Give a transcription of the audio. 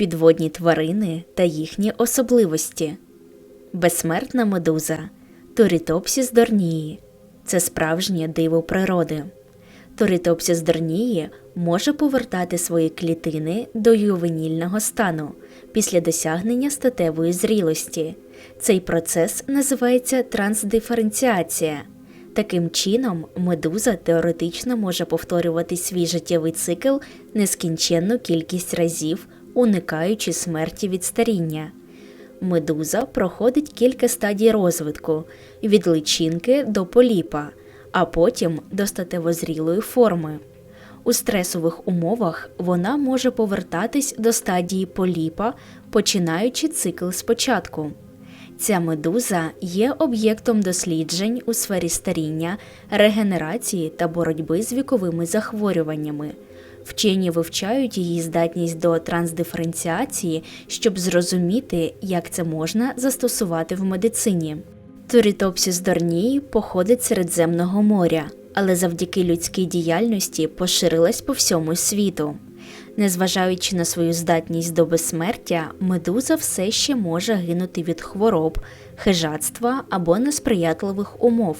підводні тварини та їхні особливості. Безсмертна медуза Торітопсіс дорнії це справжнє диво природи. Торітопсіс дорнії може повертати свої клітини до ювенільного стану після досягнення статевої зрілості. Цей процес називається трансдиференціація. Таким чином, медуза теоретично може повторювати свій життєвий цикл нескінченну кількість разів, уникаючи смерті від старіння. Медуза проходить кілька стадій розвитку від личинки до поліпа, а потім до статевозрілої форми. У стресових умовах вона може повертатись до стадії поліпа, починаючи цикл спочатку. Ця медуза є об'єктом досліджень у сфері старіння, регенерації та боротьби з віковими захворюваннями. Вчені вивчають її здатність до трансдиференціації, щоб зрозуміти, як це можна застосувати в медицині. Турітопсіс дорнії походить Середземного моря, але завдяки людській діяльності поширилась по всьому світу. Незважаючи на свою здатність до безсмертя, медуза все ще може гинути від хвороб, хижацтва або несприятливих умов.